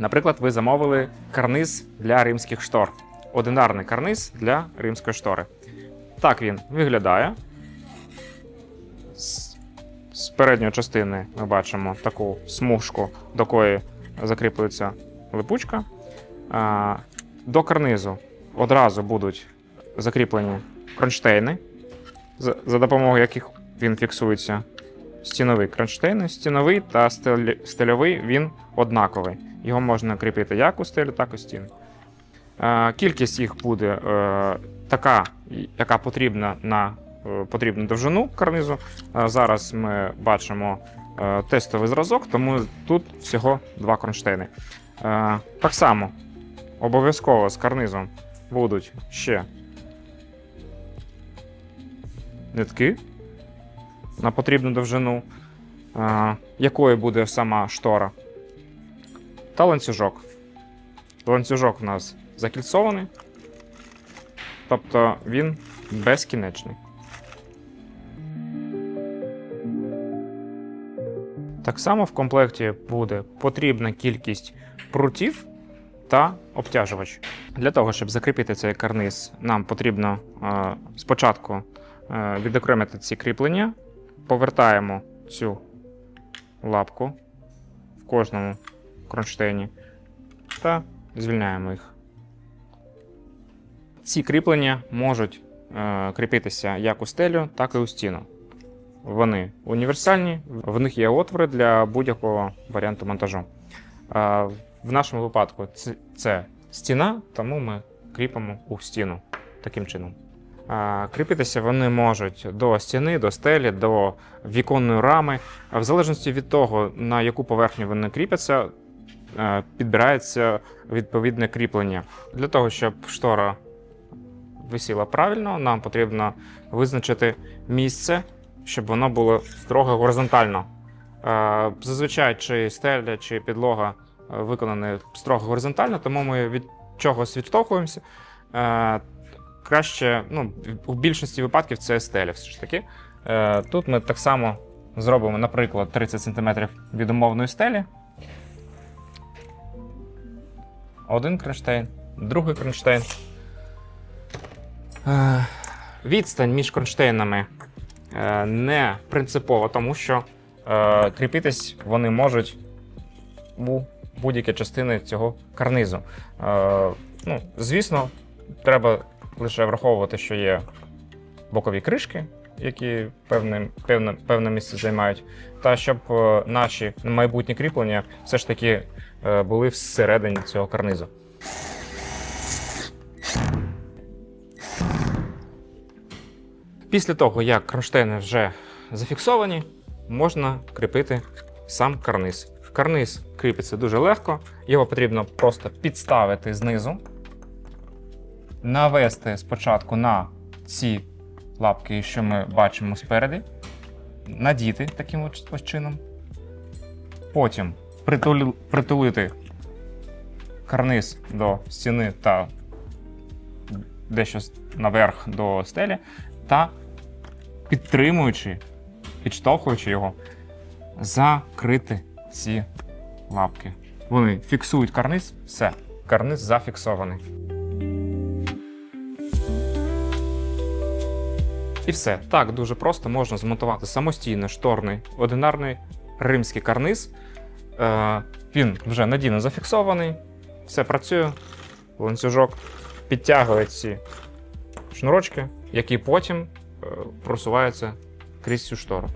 Наприклад, ви замовили карниз для римських штор. Одинарний карниз для римської штори. Так він виглядає. З, передньої частини ми бачимо таку смужку, до якої закріплюється липучка. До карнизу одразу будуть закріплені кронштейни, за допомогою яких він фіксується. Стіновий кронштейни, стіновий та стильовий він однаковий. Його можна кріпити як у стелю, так і у. Е, Кількість їх буде е, така, яка потрібна на е, потрібну довжину карнизу. Зараз ми бачимо тестовий зразок, тому тут всього два кронштейни. Так само обов'язково з карнизом будуть ще нитки на потрібну довжину, е, якою буде сама штора, та ланцюжок. Ланцюжок у нас закільцований, тобто він безкінечний. Так само в комплекті буде потрібна кількість прутів та обтяжувач. Для того, щоб закріпити цей карниз, нам потрібно е, спочатку е, відокремити ці кріплення, повертаємо цю лапку в кожному кронштейні та звільняємо їх. Ці кріплення можуть е, кріпитися як у стелю, так і у стіну. Вони універсальні, в них є отвори для будь-якого варіанту монтажу. Е, в нашому випадку це, це стіна, тому ми кріпимо у стіну таким чином. Кріпитися вони можуть до стіни, до стелі, до віконної рами. В залежності від того, на яку поверхню вони кріпяться, е, підбирається відповідне кріплення. Для того, щоб штора висіла правильно, нам потрібно визначити місце, щоб воно було строго горизонтально. Е, Зазвичай чи стеля, чи підлога е, виконані строго горизонтально, тому ми від чогось відштовхуємося. Краще, ну, у більшості випадків це стеля все ж таки. Е, Тут ми так само зробимо, наприклад, 30 см від умовної стелі. Один кронштейн, другий кронштейн. Е, Відстань між кронштейнами е, не принципова, тому що е, кріпитись вони можуть у будь-які частини цього карнизу. Е, Ну, звісно, треба лише враховувати, що є бокові кришки, які певне, певне, певне місце займають, та щоб е, наші майбутні кріплення все ж таки е, були всередині цього карнизу. Після того, як кронштейни вже зафіксовані, можна кріпити сам карниз. Карниз кріпиться дуже легко, його потрібно просто підставити знизу, навести спочатку на ці лапки, що ми бачимо спереди, надіти таким ось чином. Потім притулити карниз до стіни та дещо наверх до стелі, та підтримуючи, підштовхуючи його, закрити ці лапки. Вони фіксують карниз, все, карниз зафіксований. І все. Так дуже просто можна змонтувати самостійно шторний одинарний римський карниз. Е, він вже надійно зафіксований, все працює, ланцюжок підтягує ці шнурочки, які потім е, просуваються крізь цю штору.